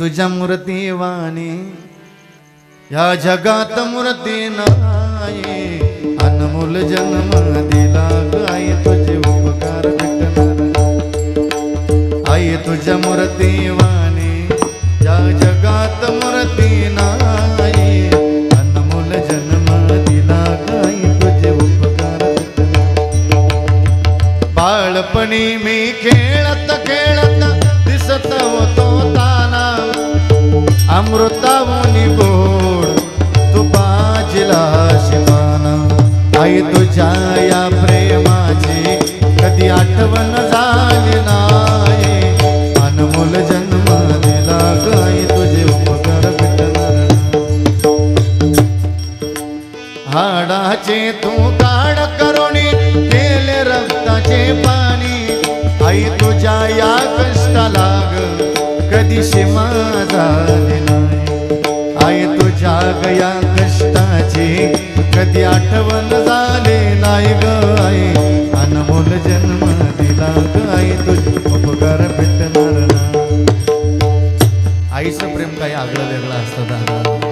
तुझ्या मूर्ती वाणी. या जगात मूर्ती नाही. अनमोल जन्म दिला आई तुझे उपकार भेटणार. आई तुझ्या मूर्ती वाणी. या जगात मूर्ती नाही. अनमोल जन्म दिला आई तुझे उपकार बाळपणी मी खेळत खेळत दिसत होतो. अमृतावनी गोड तू बाजीला शिमान. आई तुझ्या या प्रेमाची कधी आठवण झाली नाही. अनमोल जन्म दिला गाई तुझे उपकार भेटणार. हाडाचे तू काढ करोनी केले रक्ताचे पाणी. आई तुझ्या या कष्टाला ग दिशे माझा झाली नाही आई तुझ्या गया या कष्टाची. कधी आठवण झाले नाही ग आई. अनमोल जन्म दिला ग आई तुझ. उपकार भेटणार ना. आईचं प्रेम काही आगळं वेगळं असतं दादा.